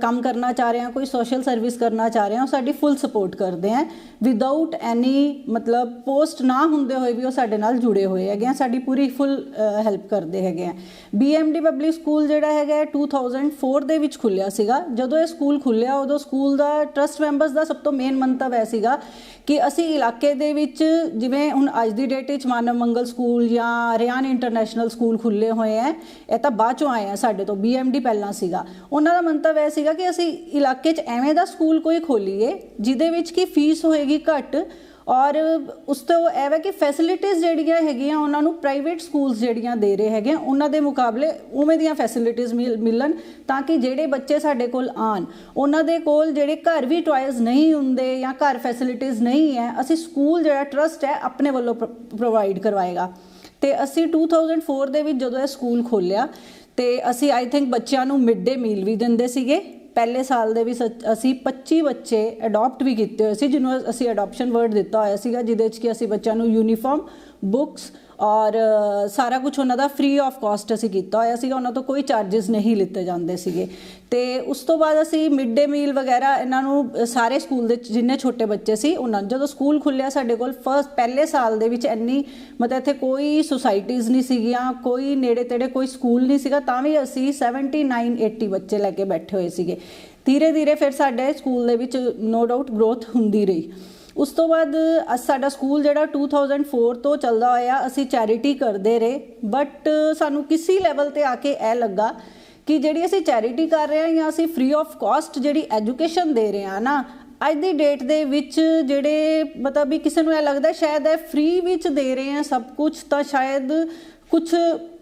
ਕੰਮ ਕਰਨਾ ਚਾਹ ਰਹੇ ਹਾਂ, ਕੋਈ ਸੋਸ਼ਲ ਸਰਵਿਸ ਕਰਨਾ ਚਾਹ ਰਹੇ ਹਾਂ, ਉਹ ਸਾਡੀ ਫੁੱਲ ਸਪੋਰਟ ਕਰਦੇ ਆ ਵਿਦਆਊਟ ਐਨੀ ਮਤਲਬ ਪੋਸਟ ਨਾ ਹੁੰਦੇ ਹੋਏ ਵੀ ਉਹ ਸਾਡੇ ਨਾਲ ਜੁੜੇ ਹੋਏ ਹੈਗੇ ਆ, ਸਾਡੀ ਪੂਰੀ ਫੁੱਲ ਹੈਲਪ ਕਰਦੇ ਹੈਗੇ ਆ। ਬੀਐਮਡੀ ਪਬਲਿਕ ਸਕੂਲ ਜਿਹੜਾ ਹੈਗਾ ਹੈ 2004 ਦੇ ਵਿੱਚ ਖੁੱਲਿਆ ਸੀਗਾ। ਜਦੋਂ ਇਹ ਸਕੂਲ ਖੁੱਲਿਆ ਉਦੋਂ ਸਕੂਲ ਦਾ ਟਰਸਟ ਮੈਂਬਰਸ ਦਾ ਸਭ ਤੋਂ ਮੇਨ ਮੰਤਵ ਹੈ ਸੀਗਾ ਕਿ ਅਸੀਂ ਇਲਾਕੇ ਦੇ ਵਿੱਚ ਜਿਵੇਂ ਹੁਣ ਅੱਜ ਦੀ ਡੇਟ ਵਿੱਚ ਮਾਨਵ ਮੰਗਲ ਸਕੂਲ ਜਾਂ ਰਿਆਨ ਇੰਟਰਨੈਸ਼ਨਲ ਸਕੂਲ ਖੁੱਲੇ ਹੋਏ ਹੈ ਇਹ ਤਾਂ ਬਾਅਦ ਚੋਂ ਆਏ ਆ ਸਾਡੇ ਤੋਂ ਬੀਐਮਡੀ ਪਹਿਲਾਂ ਸੀਗਾ। ਉਹਨਾਂ ਦਾ ਮੰਤਵ ਇਹ ਸੀਗਾ ਕਿ ਅਸੀਂ ਇਲਾਕੇ 'ਚ ਐਵੇਂ ਦਾ ਸਕੂਲ ਕੋਈ ਖੋਲੀਏ, ਜਿਹਦੇ ਵਿੱਚ ਕਿ ਫੀਸ ਹੋਏਗੀ ਘੱਟ ਔਰ ਉਸ ਤੋਂ ਇਹ ਹੈ ਕਿ ਫੈਸਿਲਿਟੀਆਂ ਜਿਹੜੀਆਂ ਹੈਗੀਆਂ, ਉਹਨਾਂ ਨੂੰ ਪ੍ਰਾਈਵੇਟ ਸਕੂਲਸ ਜਿਹੜੀਆਂ ਦੇ ਰਹੇ ਹੈਗੇ ਉਹਨਾਂ ਦੇ ਮੁਕਾਬਲੇ ਉਵੇਂ ਦੀਆਂ ਫੈਸਿਲਿਟੀਆਂ ਮਿਲਣ ਤਾਂ ਕਿ ਜਿਹੜੇ ਬੱਚੇ ਸਾਡੇ ਕੋਲ ਆਣ ਉਹਨਾਂ ਦੇ ਕੋਲ ਜਿਹੜੇ ਘਰ ਵੀ ਟਾਇਲਸ ਨਹੀਂ ਹੁੰਦੇ ਜਾਂ ਘਰ ਫੈਸਿਲਿਟੀਆਂ ਨਹੀਂ ਹੈ, ਅਸੀਂ ਸਕੂਲ ਜਿਹੜਾ ਟਰਸਟ ਹੈ ਆਪਣੇ ਵੱਲੋਂ ਪ੍ਰੋਵਾਈਡ ਕਰਵਾਏਗਾ। ਤੇ ਅਸੀਂ 2004 ਦੇ ਵਿੱਚ ਜਦੋਂ ਇਹ ਸਕੂਲ ਖੋਲਿਆ ਤੇ ਅਸੀਂ ਆਈ ਥਿੰਕ ਬੱਚਿਆਂ ਨੂੰ ਮਿਡ ਡੇ ਮੀਲ ਵੀ ਦਿੰਦੇ ਸੀਗੇ। ਪਹਿਲੇ ਸਾਲ ਦੇ ਵਿੱਚ ਅ- ਅਸੀਂ 25 ਬੱਚੇ ਅਡਾਪਟ ਵੀ ਕੀਤੇ ਹੋਏ ਸੀ, ਜਿਹਨੂੰ ਅਸੀਂ ਅਡਾਪਸ਼ਨ ਵਰਡ ਦਿੱਤਾ ਹੋਇਆ ਸੀਗਾ, ਜਿਹਦੇ ਵਿੱਚ ਕਿ ਅਸੀਂ ਬੱਚਿਆਂ ਨੂੰ ਯੂਨੀਫਾਰਮ ਬੁੱਕਸ ਔਰ ਸਾਰਾ ਕੁਝ ਉਹਨਾਂ ਦਾ ਫ੍ਰੀ ਆਫ ਕਾਸਟ ਅਸੀਂ ਕੀਤਾ ਹੋਇਆ ਸੀਗਾ, ਉਹਨਾਂ ਤੋਂ ਕੋਈ ਚਾਰजेस ਨਹੀਂ ਲਿੱਤੇ ਜਾਂਦੇ ਸੀਗੇ। ਤੇ ਉਸ ਤੋਂ ਬਾਅਦ ਅਸੀਂ ਮਿਡ ਡੇ ਮੀਲ ਵਗੈਰਾ ਇਹਨਾਂ ਨੂੰ ਸਾਰੇ ਸਕੂਲ ਦੇ ਜਿੰਨੇ ਛੋਟੇ ਬੱਚੇ ਸੀ, ਉਹਨਾਂ ਜਦੋਂ ਸਕੂਲ ਖੁੱਲਿਆ ਸਾਡੇ ਕੋਲ ਫਸਟ ਪਹਿਲੇ ਸਾਲ ਦੇ ਵਿੱਚ ਇੰਨੀ ਮਤਲਬ ਇੱਥੇ ਕੋਈ ਸੁਸਾਇਟੀਜ਼ ਨਹੀਂ ਸੀਗੀਆਂ, ਕੋਈ ਨੇੜੇ ਤੇੜੇ ਕੋਈ ਸਕੂਲ ਨਹੀਂ ਸੀਗਾ, ਤਾਂ ਵੀ ਅਸੀਂ 79 80 ਬੱਚੇ ਲੈ ਕੇ ਬੈਠੇ ਹੋਏ ਸੀਗੇ। ਧੀਰੇ ਧੀਰੇ ਫਿਰ ਸਾਡੇ ਸਕੂਲ ਦੇ ਵਿੱਚ ਨੋ ਡਾਊਟ ਗਰੋਥ ਹੁੰਦੀ ਰਹੀ। ਉਸ ਤੋਂ ਬਾਅਦ, ਅ- ਸਾਡਾ ਸਕੂਲ ਜਿਹੜਾ 2004 ਤੋਂ ਚੱਲਦਾ ਹੋਇਆ, ਅਸੀਂ ਚੈਰਿਟੀ ਕਰਦੇ ਰਹੇ। ਬਟ ਸਾਨੂੰ ਕਿਸੇ ਲੈਵਲ ਤੇ ਆ ਕੇ ਇਹ ਲੱਗਾ ਕਿ ਜਿਹੜੀ ਅਸੀਂ ਚੈਰਿਟੀ ਕਰ ਰਹੇ ਹਾਂ ਜਾਂ ਅਸੀਂ ਫ੍ਰੀ ਆਫ ਕਾਸਟ ਜਿਹੜੀ ਐਜੂਕੇਸ਼ਨ ਦੇ ਰਹੇ ਹਾਂ ਨਾ, ਅੱਜ ਦੀ ਡੇਟ ਦੇ ਵਿੱਚ ਜਿਹੜੇ, ਮਤਲਬ ਵੀ ਕਿਸੇ ਨੂੰ ਇਹ ਲੱਗਦਾ ਸ਼ਾਇਦ ਇਹ ਫ੍ਰੀ ਵਿੱਚ ਦੇ ਰਹੇ ਹਾਂ ਸਭ ਕੁਝ ਤਾਂ ਸ਼ਾਇਦ ਕੁਝ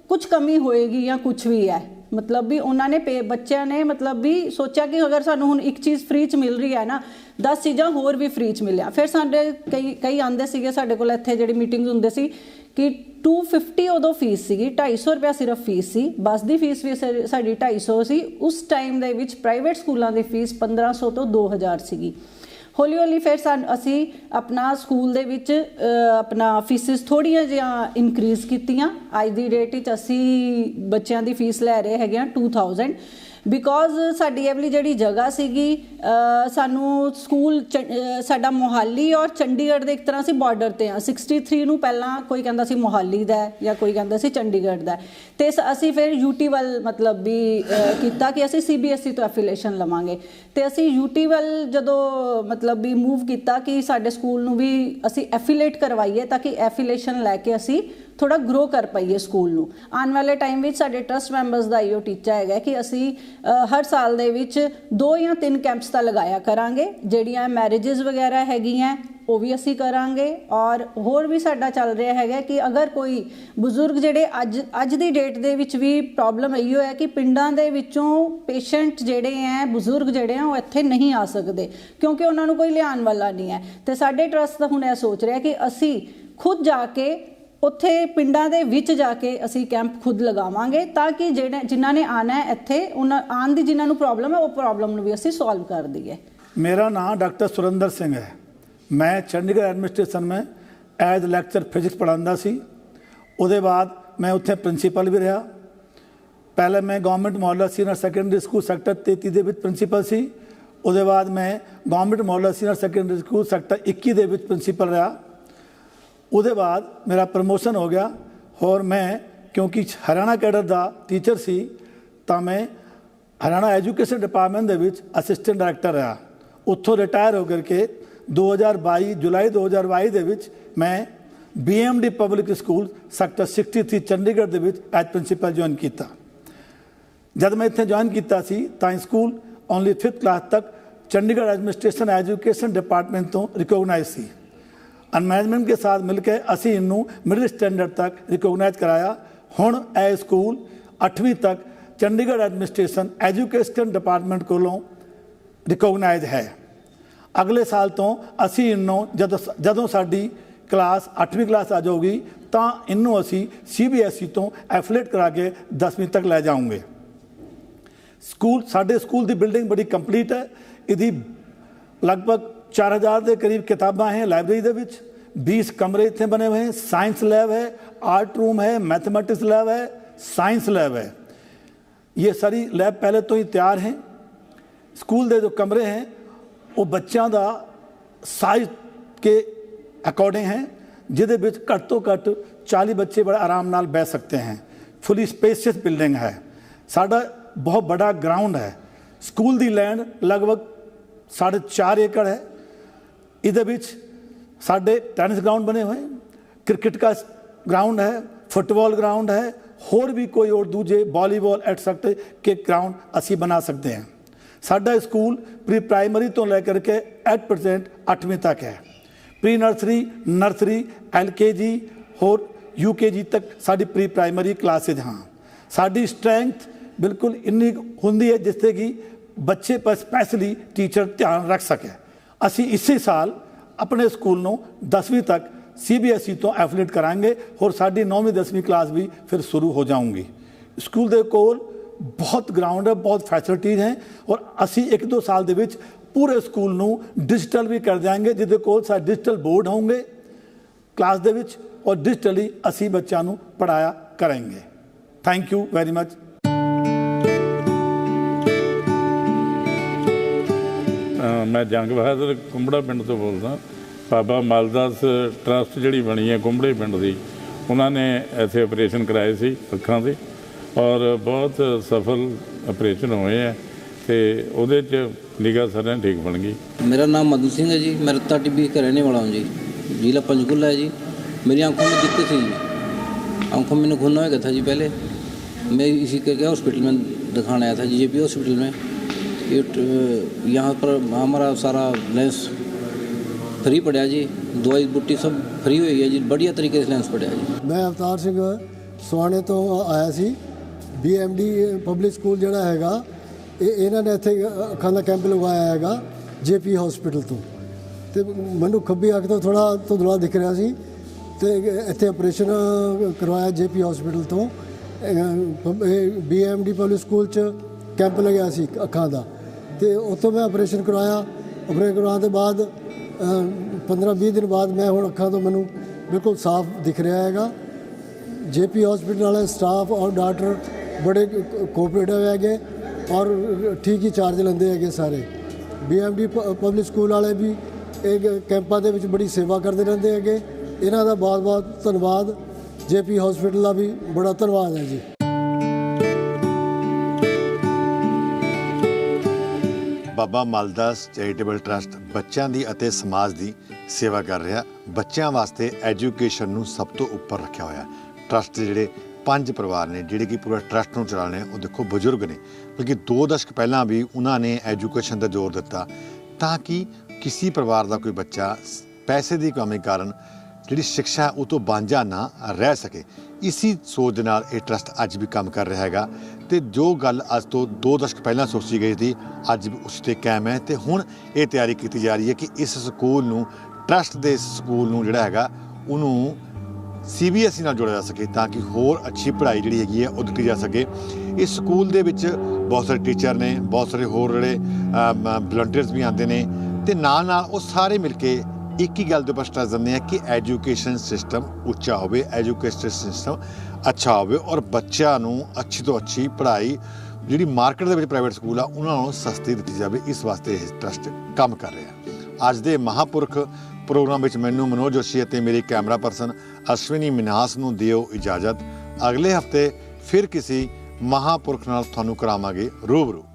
ਕੁਝ ਕਮੀ ਹੋਏਗੀ ਜਾਂ ਕੁਝ ਵੀ ਹੈ। ਮਤਲਬ ਵੀ ਉਹਨਾਂ ਨੇ ਪੇ, ਬੱਚਿਆਂ ਨੇ ਮਤਲਬ ਵੀ ਸੋਚਿਆ ਕਿ ਅਗਰ ਸਾਨੂੰ ਹੁਣ ਇੱਕ ਚੀਜ਼ ਫ੍ਰੀ ਚ ਮਿਲ ਰਹੀ ਹੈ ਨਾ 10 ਚੀਜ਼ਾਂ ਹੋਰ ਵੀ ਫ੍ਰੀ ਚ ਮਿਲਿਆ। ਫਿਰ ਸਾਡੇ ਕਈ ਕਈ ਆਂਦੇ ਸੀਗੇ ਸਾਡੇ ਕੋਲ ਇੱਥੇ ਜਿਹੜੀ ਮੀਟਿੰਗਸ ਹੁੰਦੇ ਸੀ ਕਿ 250 ਉਦੋਂ ਫੀਸ ਸੀਗੀ 250 ਰੁਪਿਆ ਸਿਰਫ ਫੀਸ ਸੀ, ਬੱਸ ਦੀ ਫੀਸ ਵੀ ਸਾ- ਸਾਡੀ 250 ਸੀ ਉਸ ਟਾਈਮ ਦੇ ਵਿੱਚ ਪ੍ਰਾਈਵੇਟ ਸਕੂਲਾਂ ਦੀ ਫੀਸ 1500 ਤੋਂ 2000 ਸੀਗੀ। ਹੌਲੀ ਹੌਲੀ ਫਿਰ ਸਾਨੂੰ ਅਸੀਂ ਆਪਣਾ ਸਕੂਲ ਦੇ ਵਿੱਚ ਆਪਣਾ ਫੀਸਿਸ ਥੋੜੀਆਂ ਜਿਹੀਆਂ ਇਨਕਰੀਜ਼ ਕੀਤੀਆਂ। ਅੱਜ ਦੀ ਡੇਟ ਵਿੱਚ ਅਸੀਂ ਬੱਚਿਆਂ ਦੀ ਫੀਸ ਲੈ ਰਹੇ ਹੈਗੇ ਆ 2000 ਬਿਕੋਜ਼ ਸਾਡੀ ਇਹ ਵਾਲੀ ਜਿਹੜੀ ਜਗ੍ਹਾ ਸੀਗੀ ਸਾਨੂੰ ਸਕੂਲ ਚ- ਸਾਡਾ ਮੋਹਾਲੀ ਔਰ ਚੰਡੀਗੜ੍ਹ ਦੇ ਇੱਕ ਤਰ੍ਹਾਂ ਸੀ ਬਾਰਡਰ ਤੇ ਆ 63 ਨੂੰ ਪਹਿਲਾਂ ਕੋਈ ਕਹਿੰਦਾ ਸੀ ਮੋਹਾਲੀ ਦਾ ਜਾਂ ਕੋਈ ਕਹਿੰਦਾ ਸੀ ਚੰਡੀਗੜ੍ਹ ਦਾ ਹੈ। ਤੇ ਸ- ਅਸੀਂ ਫਿਰ ਯੂਟੀ ਵੱਲ ਮਤਲਬ ਵੀ ਕੀਤਾ ਕਿ ਅਸੀਂ ਸੀਬੀਐਸਈ ਤੋਂ ਐਫੀਲੀਏਸ਼ਨ ਲਵਾਂਗੇ ਤੇ ਅਸੀਂ ਯੂਟੀ ਵੱਲ ਜਦੋਂ ਮਤਲਬ ਵੀ ਮੂਵ ਕੀਤਾ ਕਿ ਸਾਡੇ ਸਕੂਲ ਨੂੰ ਵੀ ਅਸੀਂ ਐਫੀਲੀਏਟ ਕਰਵਾਈਏ ਤਾਂ ਕਿ ਐਫੀਲੀਏਸ਼ਨ ਲੈ ਕੇ ਅਸੀਂ ਥੋੜਾ ਗਰੋ ਕਰ ਪਾਈਏ ਸਕੂਲ ਨੂੰ। ਆਉਣ ਵਾਲੇ ਟਾਈਮ ਵਿੱਚ ਸਾਡੇ ਟਰਸਟ ਮੈਂਬਰਸ ਦਾ ਇਹੋ ਟੀਚਾ ਹੈਗਾ ਕਿ ਅਸੀਂ ਹਰ ਸਾਲ ਦੇ ਵਿੱਚ ਦੋ ਜਾਂ ਤਿੰਨ ਕੈਂਪਸ ਤਾਂ ਲਗਾਇਆ ਕਰਾਂਗੇ, ਜਿਹੜੀਆਂ ਮੈਰਿਜਸ ਵਗੈਰਾ ਹੈਗੀਆਂ, ਉਹ ਵੀ ਅਸੀਂ ਕਰਾਂਗੇ। ਔਰ ਹੋਰ ਵੀ ਸਾਡਾ ਚੱਲ ਰਿਹਾ ਹੈਗਾ ਕਿ ਅਗਰ ਕੋਈ ਬਜ਼ੁਰਗ ਜਿਹੜੇ ਅੱਜ ਅੱਜ ਦੀ ਡੇਟ ਦੇ ਵਿੱਚ ਵੀ ਪ੍ਰੋਬਲਮ ਇਹੀ ਹੈ ਕਿ ਪਿੰਡਾਂ ਦੇ ਵਿੱਚੋਂ ਪੇਸ਼ੈਂਟ ਜਿਹੜੇ ਹੈ ਬਜ਼ੁਰਗ ਜਿਹੜੇ ਆ ਉਹ ਇੱਥੇ ਨਹੀਂ ਆ ਸਕਦੇ, ਕਿਉਂਕਿ ਉਹਨਾਂ ਨੂੰ ਕੋਈ ਲਿਆਉਣ ਵਾਲਾ ਨਹੀਂ ਹੈ। ਤੇ ਸਾਡੇ ਟਰਸਟ ਤਾਂ ਹੁਣ ਇਹ ਸੋਚ ਰਿਹਾ ਕਿ ਅਸੀਂ ਖੁਦ ਜਾ ਕੇ ਉੱਥੇ ਪਿੰਡਾਂ ਦੇ ਵਿੱਚ ਜਾ ਕੇ ਅਸੀਂ ਕੈਂਪ ਖੁਦ ਲਗਾਵਾਂਗੇ ਤਾਂ ਕਿ ਜਿਹੜੇ ਜਿਨ੍ਹਾਂ ਨੇ ਆਣਾ ਹੈ ਇੱਥੇ, ਉਹਨਾਂ ਆਉਣ ਦੀ ਜਿਨ੍ਹਾਂ ਨੂੰ ਪ੍ਰੋਬਲਮ ਹੈ, ਉਹ ਪ੍ਰੋਬਲਮ ਨੂੰ ਵੀ ਅਸੀਂ ਸੋਲਵ ਕਰ ਦਈਏ। ਮੇਰਾ ਨਾਮ ਡਾਕਟਰ ਸੁਰਿੰਦਰ ਸਿੰਘ ਹੈ। ਮੈਂ ਚੰਡੀਗੜ੍ਹ ਐਡਮਿਨਿਸਟ੍ਰੇਸ਼ਨ ਮੈਂ ਐਜ਼ ਲੈਕਚਰ ਫਿਜ਼ਿਕਸ ਪੜਾਉਂਦਾ ਸੀ। ਉਹਦੇ ਬਾਅਦ ਮੈਂ ਉੱਥੇ ਪ੍ਰਿੰਸੀਪਲ ਵੀ ਰਿਹਾ। ਪਹਿਲੇ ਮੈਂ ਗਵਰਨਮੈਂਟ ਮੌਲਾ ਸੀਨੀਅਰ ਸੈਕੰਡਰੀ ਸਕੂਲ ਸੈਕਟਰ 33 ਦੇ ਵਿੱਚ ਪ੍ਰਿੰਸੀਪਲ ਸੀ। ਉਹਦੇ ਬਾਅਦ ਮੈਂ ਗਵਰਨਮੈਂਟ ਮੌਲਾ ਸੀਨੀਅਰ ਸੈਕੰਡਰੀ ਸਕੂਲ ਸੈਕਟਰ 21 ਦੇ ਵਿੱਚ ਪ੍ਰਿੰਸੀਪਲ ਰਿਹਾ। ਉਹਦੇ ਬਾਅਦ ਮੇਰਾ ਪ੍ਰਮੋਸ਼ਨ ਹੋ ਗਿਆ ਹੋਰ ਮੈਂ ਕਿਉਂਕਿ ਹਰਿਆਣਾ ਕੈਡਰ ਦਾ ਟੀਚਰ ਸੀ, ਤਾਂ ਮੈਂ ਹਰਿਆਣਾ ਐਜੂਕੇਸ਼ਨ ਡਿਪਾਰਟਮੈਂਟ ਦੇ ਵਿੱਚ ਅਸਿਸਟੈਂਟ ਡਾਇਰੈਕਟਰ ਰਿਹਾ। ਉੱਥੋਂ ਰਿਟਾਇਰ ਹੋ ਕਰਕੇ 2022 ਜੁਲਾਈ 2022 ਦੇ ਵਿੱਚ ਮੈਂ BMD public school sector 63 Chandigarh ਦੇ ਵਿੱਚ ਐਜ ਪ੍ਰਿੰਸੀਪਲ ਜੁਆਇਨ ਕੀਤਾ। ਜਦ ਮੈਂ ਇੱਥੇ ਜੁਆਇਨ ਕੀਤਾ ਸੀ, ਤਾਂ ਸਕੂਲ ਓਨਲੀ 5th ਕਲਾਸ ਤੱਕ ਚੰਡੀਗੜ੍ਹ ਐਡਮਿਨਿਸਟ੍ਰੇਸ਼ਨ ਐਜੂਕੇਸ਼ਨ ਡਿਪਾਰਟਮੈਂਟ ਤੋਂ ਰਿਕੋਗਨਾਈਜ਼ ਸੀ। ਮੈਨੇਜਮੈਂਟ ਦੇ ਸਾਥ ਮਿਲ ਕੇ ਅਸੀਂ ਇਹਨੂੰ ਮਿਡਲ ਸਟੈਂਡਰਡ ਤੱਕ ਰਿਕੋਗਨਾਈਜ਼ ਕਰਾਇਆ। ਹੁਣ ਇਹ ਸਕੂਲ 8ਵੀਂ ਤੱਕ ਚੰਡੀਗੜ੍ਹ ਐਡਮਿਨਿਸਟ੍ਰੇਸ਼ਨ ਐਜੂਕੇਸ਼ਨ ਡਿਪਾਰਟਮੈਂਟ ਕੋਲੋਂ ਰਿਕੋਗਨਾਈਜ਼ ਹੈ। ਅਗਲੇ ਸਾਲ ਤੋਂ ਅਸੀਂ ਇਹਨੂੰ ਜਦੋਂ ਜਦੋਂ ਸਾਡੀ ਕਲਾਸ 8ਵੀਂ ਕਲਾਸ ਆ ਜਾਊਗੀ, ਤਾਂ ਇਹਨੂੰ ਅਸੀਂ ਸੀਬੀਐਸਈ ਤੋਂ ਐਫਲੇਟ ਕਰਾ ਕੇ 10ਵੀਂ ਤੱਕ ਲੈ ਜਾਵਾਂਗੇ ਸਕੂਲ, ਸਾਡੇ ਸਕੂਲ ਦੀ ਬਿਲਡਿੰਗ ਬੜੀ ਕੰਪਲੀਟ ਹੈ। ਇਹਦੀ ਲਗਭਗ 4000 ਦੇ ਕਰੀਬ ਕਿਤਾਬਾਂ ਹੈ ਲਾਇਬ੍ਰੇਰੀ ਦੇ ਵਿੱਚ 20 ਕਮਰੇ ਇੱਥੇ ਬਣੇ ਹੋਏ ਹਨ ਸਾਇੰਸ ਲੈਬ ਹੈ, ਆਰਟ ਰੂਮ ਹੈ, ਮੈਥਮੈਟਿਕਸ ਲੈਬ ਹੈ, ਸਾਇੰਸ ਲੈਬ ਹੈ। ਇਹ ਸਾਰੀ ਲੈਬ ਪਹਿਲੇ ਤੋਂ ਹੀ ਤਿਆਰ ਹੈ। ਸਕੂਲ ਦੇ ਜੋ ਕਮਰੇ ਹੈ, ਉਹ ਬੱਚਿਆਂ ਦਾ ਸਾਈਜ਼ ਕੇ ਅਕੋਰਡਿੰਗ ਹੈ, ਜਿਹਦੇ ਵਿੱਚ ਘੱਟ ਤੋਂ ਘੱਟ 40 ਬੱਚੇ ਬੜਾ ਆਰਾਮ ਨਾਲ ਬੈਠ ਸਕਦੇ ਹਨ ਫੁੱਲੀ ਸਪੇਸ਼ੀਅਸ ਬਿਲਡਿੰਗ ਹੈ। ਸਾਡਾ ਬਹੁਤ ਵੱਡਾ ਗਰਾਊਂਡ ਹੈ। ਸਕੂਲ ਦੀ ਲੈਂਡ ਲਗਭਗ 4.5 ਏਕੜ ਹੈ। ਇਹਦੇ ਵਿੱਚ ਸਾਡੇ ਟੈਨਿਸ ਗਰਾਊਂਡ ਬਣੇ ਹੋਏ, ਕ੍ਰਿਕਟ ਦਾ ਗਰਾਊਂਡ ਹੈ, ਫੁੱਟਬਾਲ ਗਰਾਊਂਡ ਹੈ, ਹੋਰ ਵੀ ਕੋਈ ਹੋਰ ਦੂਜੇ ਵਾਲੀਬਾਲ ਐਟਸੈਕਟ ਕੇ ਗਰਾਊਂਡ ਅਸੀਂ ਬਣਾ ਸਕਦੇ ਹਾਂ। ਸਾਡਾ ਸਕੂਲ ਪ੍ਰੀ ਪ੍ਰਾਇਮਰੀ ਤੋਂ ਲੈ ਕਰਕੇ 8% 8ਵੀਂ ਤੱਕ ਹੈ। ਪ੍ਰੀ ਨਰਸਰੀ ਨਰਸਰੀ ਐਲਕੇਜੀ ਹੋਰ ਯੂਕੇਜੀ ਤੱਕ ਸਾਡੀ ਪ੍ਰੀ ਪ੍ਰਾਇਮਰੀ ਕਲਾਸਿਸ ਹਾਂ। ਸਾਡੀ ਸਟਰੈਂਥ ਬਿਲਕੁਲ ਇੰਨੀ ਹੁੰਦੀ ਹੈ ਜਿਸ ਤੇ ਕਿ ਬੱਚੇ ਪਰ ਸਪੈਸ਼ਲੀ ਟੀਚਰ ਧਿਆਨ ਰੱਖ ਸਕੇ। ਅਸੀਂ ਇਸੇ ਸਾਲ ਆਪਣੇ ਸਕੂਲ ਨੂੰ 10ਵੀਂ ਤੱਕ ਸੀਬੀਐਸਈ ਤੋਂ ਐਫੀਲੀਏਟ ਕਰਾਂਗੇ ਔਰ ਸਾਡੀ 9ਵੀਂ 10ਵੀਂ ਕਲਾਸ ਵੀ ਫਿਰ ਸ਼ੁਰੂ ਹੋ ਜਾਊਂਗੀ। ਸਕੂਲ ਦੇ ਕੋਲ ਬਹੁਤ ਗਰਾਊਂਡ ਹੈ, ਬਹੁਤ ਫੈਸਿਲਿਟੀਜ਼ ਹੈ ਔਰ ਅਸੀਂ ਇੱਕ ਦੋ ਸਾਲ ਦੇ ਵਿੱਚ ਪੂਰੇ ਸਕੂਲ ਨੂੰ ਡਿਜੀਟਲ ਵੀ ਕਰ ਦਿਆਂਗੇ, ਜਿਹਦੇ ਕੋਲ ਸਾ ਡਿਜੀਟਲ ਬੋਰਡ ਹੋਣਗੇ ਕਲਾਸ ਦੇ ਵਿੱਚ ਔਰ ਡਿਜੀਟਲੀ ਅਸੀਂ ਬੱਚਿਆਂ ਨੂੰ ਪੜਾਇਆ ਕਰਾਂਗੇ। ਥੈਂਕ ਯੂ ਵੈਰੀ ਮਚ ਮੈਂ ਜੰਗ ਬਹਾਦਰ ਕੁੰਬੜਾ ਪਿੰਡ ਤੋਂ ਬੋਲਦਾ ਬਾਬਾ ਮਾਲਦਾਸ ਟਰਸਟ ਜਿਹੜੀ ਬਣੀ ਹੈ ਕੁੰਬੜੇ ਪਿੰਡ ਦੀ ਉਹਨਾਂ ਨੇ ਇੱਥੇ ਆਪਰੇਸ਼ਨ ਕਰਾਏ ਸੀ ਅੱਖਾਂ ਦੇ ਔਰ ਬਹੁਤ ਸਫਲ ਆਪਰੇਸ਼ਨ ਹੋਏ ਹੈ ਤੇ ਉਹਦੇ ਚ ਨਿਗਾਹ ਸਾਰਿਆਂ ਠੀਕ ਬਣ ਗਈ मेरा नाम मदन सिंह है जी मैं रत्ता टिब्बी का रहने वाला हूँ जी जिला पंचकुला है जी मेरी आंखों में दिक्कत थी जी आंखों में खून हो गया था जी पहले मैं इसी करके हॉस्पिटल में दिखाने आया था जी जे हॉस्पिटल में ये ट- यहाँ पर हमारा सारा लेंस फ्री पड़ा जी दवाई बूटी सब फ्री हुई है जी बढ़िया तरीके से लेंस पड़ा जी ਮੈਂ ਅਵਤਾਰ ਸਿੰਘ ਸਵਾਣੇ ਤੋਂ ਆਇਆ ਸੀ ਬੀਐਮਡੀ ਪਬਲਿਕ ਸਕੂਲ ਜਿਹੜਾ ਹੈਗਾ ਇਹ ਇਹਨਾਂ ਨੇ ਇੱਥੇ ਅੱਖਾਂ ਦਾ ਕੈਂਪ ਲਗਵਾਇਆ ਹੈਗਾ ਜੇਪੀ ਹਸਪੀਟਲ ਤੋਂ ਤੇ ਮੈਨੂੰ ਖੱਬੀ ਅੱਖ ਤੋਂ ਥੋੜਾ ਧੁੰਦਲਾ ਦਿਖ ਰਿਹਾ ਸੀ ਤੇ ਇੱਥੇ ਆਪਰੇਸ਼ਨ ਕਰਵਾਇਆ ਜੇਪੀ ਹਸਪੀਟਲ ਤੋਂ ਬੀਐਮਡੀ ਪਬਲਿਕ ਸਕੂਲ ਚ ਕੈਂਪ ਲੱਗਿਆ ਸੀ ਅੱਖਾਂ ਦਾ ਤੇ ਉੱਥੋਂ ਮੈਂ ਆਪਰੇਸ਼ਨ ਕਰਵਾਇਆ। ਆਪਰੇਸ਼ਨ ਕਰਵਾਉਣ ਤੋਂ ਬਾਅਦ 15-20 ਦਿਨ ਬਾਅਦ ਮੈਂ ਹੁਣ ਅੱਖਾਂ ਤੋਂ ਮੈਨੂੰ ਬਿਲਕੁਲ ਸਾਫ਼ ਦਿਖ ਰਿਹਾ ਹੈਗਾ। ਜੇਪੀ ਹਸਪੀਟਲ ਵਾਲੇ ਸਟਾਫ ਔਰ ਡਾਕਟਰ ਬੜੇ ਕੋਆਪਰੇਟਿਵ ਹੈਗੇ ਔਰ ਠੀਕ ਹੀ ਚਾਰਜ ਲੈਂਦੇ ਹੈਗੇ ਸਾਰੇ। ਬੀਐਮਡੀ ਪਬਲਿਕ ਸਕੂਲ ਵਾਲੇ ਵੀ ਇਹ ਕੈਂਪਾਂ ਦੇ ਵਿੱਚ ਬੜੀ ਸੇਵਾ ਕਰਦੇ ਰਹਿੰਦੇ ਹੈਗੇ। ਇਹਨਾਂ ਦਾ ਬਹੁਤ-ਬਹੁਤ ਧੰਨਵਾਦ। ਜੇਪੀ ਹਸਪੀਟਲ ਦਾ ਵੀ ਬੜਾ ਧੰਨਵਾਦ ਹੈ ਜੀ। ਬਾਬਾ ਮਾਲਦਾਸ ਚੈਰੀਟੇਬਲ ਟਰਸਟ ਬੱਚਿਆਂ ਦੀ ਅਤੇ ਸਮਾਜ ਦੀ ਸੇਵਾ ਕਰ ਰਿਹਾ। ਬੱਚਿਆਂ ਵਾਸਤੇ ਐਜੂਕੇਸ਼ਨ ਨੂੰ ਸਭ ਤੋਂ ਉੱਪਰ ਰੱਖਿਆ ਹੋਇਆ। ਟਰਸਟ ਦੇ ਜਿਹੜੇ ਪੰਜ ਪਰਿਵਾਰ ਨੇ, ਜਿਹੜੇ ਕਿ ਪੂਰਾ ਟਰਸਟ ਨੂੰ ਚਲਾਉਂਦੇ ਨੇ, ਉਹ ਦੇਖੋ ਬਜ਼ੁਰਗ ਨੇ। ਬਲਕਿ ਦੋ ਦਸ਼ਕ ਪਹਿਲਾਂ ਵੀ ਉਹਨਾਂ ਨੇ ਐਜੂਕੇਸ਼ਨ ਦਾ ਜ਼ੋਰ ਦਿੱਤਾ। ਤਾਂ ਕਿ ਕਿਸੇ ਪਰਿਵਾਰ ਦਾ ਕੋਈ ਬੱਚਾ ਪੈਸੇ ਦੀ ਕਮੀ ਕਾਰਨ ਜਿਹੜੀ ਸਿੱਖਿਆ ਉਹ ਤੋਂ ਵਾਂਝਾ ਨਾ ਰਹਿ ਸਕੇ। ਇਸੀ ਸੋਚ ਦੇ ਨਾਲ ਇਹ ਟਰਸਟ ਅੱਜ ਵੀ ਕੰਮ ਕਰ ਰਿਹਾ ਹੈਗਾ ਤੇ ਜੋ ਗੱਲ ਅੱਜ ਤੋਂ ਦੋ ਦਸ਼ਕ ਪਹਿਲਾਂ ਸੋਚੀ ਗਈ ਸੀ, ਅੱਜ ਵੀ ਉਸ ਤੇ ਕਾਇਮ ਹੈ ਤੇ ਹੁਣ ਇਹ ਤਿਆਰੀ ਕੀਤੀ ਜਾ ਰਹੀ ਹੈ ਕਿ ਇਸ ਸਕੂਲ ਨੂੰ, ਟਰਸਟ ਦੇ ਇਸ ਸਕੂਲ ਨੂੰ ਜਿਹੜਾ ਹੈਗਾ, ਉਹਨੂੰ ਸੀਬੀਐਸਈ ਨਾਲ ਜੋੜਿਆ ਜਾ ਸਕੇ ਤਾਂ ਕਿ ਹੋਰ ਅੱਛੀ ਪੜ੍ਹਾਈ ਜਿਹੜੀ ਹੈਗੀ ਹੈ, ਉਹ ਦਿੱਤੀ ਜਾ ਸਕੇ। ਇਸ ਸਕੂਲ ਦੇ ਵਿੱਚ ਬਹੁਤ ਸਾਰੇ ਟੀਚਰ ਨੇ, ਬਹੁਤ ਸਾਰੇ ਹੋਰ ਜਿਹੜੇ ਵਲੰਟੀਅਰਸ ਵੀ ਆਉਂਦੇ ਨੇ ਤੇ ਨਾਲ ਨਾਲ ਉਹ ਸਾਰੇ ਮਿਲ ਕੇ ਇੱਕ ਹੀ ਗੱਲ ਦੇ ਉੱਪਰ ਸਟ੍ਰੈਸ ਦਿੰਦੇ ਆ ਕਿ ਐਜੂਕੇਸ਼ਨ ਸਿਸਟਮ ਉੱਚਾ ਹੋਵੇ, ਐਜੂਕੇਸ਼ਨ ਸਿਸਟਮ ਅੱਛਾ ਹੋਵੇ ਔਰ ਬੱਚਿਆਂ ਨੂੰ ਅੱਛੀ ਤੋਂ ਅੱਛੀ ਪੜ੍ਹਾਈ ਜਿਹੜੀ ਮਾਰਕੀਟ ਦੇ ਵਿੱਚ ਪ੍ਰਾਈਵੇਟ ਸਕੂਲ ਆ, ਉਹਨਾਂ ਨੂੰ ਸਸਤੀ ਦਿੱਤੀ ਜਾਵੇ, ਇਸ ਵਾਸਤੇ ਇਹ ਟਰਸਟ ਕੰਮ ਕਰ ਰਿਹਾ ਅੱਜ ਦੇ ਮਹਾਪੁਰਖ ਪ੍ਰੋਗਰਾਮ ਵਿੱਚ ਮੈਨੂੰ ਮਨੋਜ ਜੋਸ਼ੀ ਅਤੇ ਮੇਰੀ ਕੈਮਰਾ ਪਰਸਨ ਅਸ਼ਵਨੀ ਮਿਨਾਸ ਨੂੰ ਦਿਓ ਇਜਾਜ਼ਤ। ਅਗਲੇ ਹਫ਼ਤੇ ਫਿਰ ਕਿਸੇ ਮਹਾਪੁਰਖ ਨਾਲ ਤੁਹਾਨੂੰ ਕਰਾਵਾਂਗੇ ਰੂਬਰੂ।